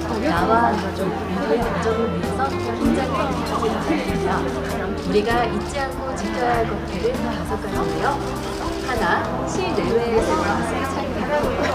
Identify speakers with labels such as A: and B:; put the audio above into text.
A: 나와 좀 우리의 발전을 위해서 굉장히 중요합니다. 우리가 잊지 않고 지켜야 할 것들을 다섯 가지인데요. 하나, 실내외에서 사용하고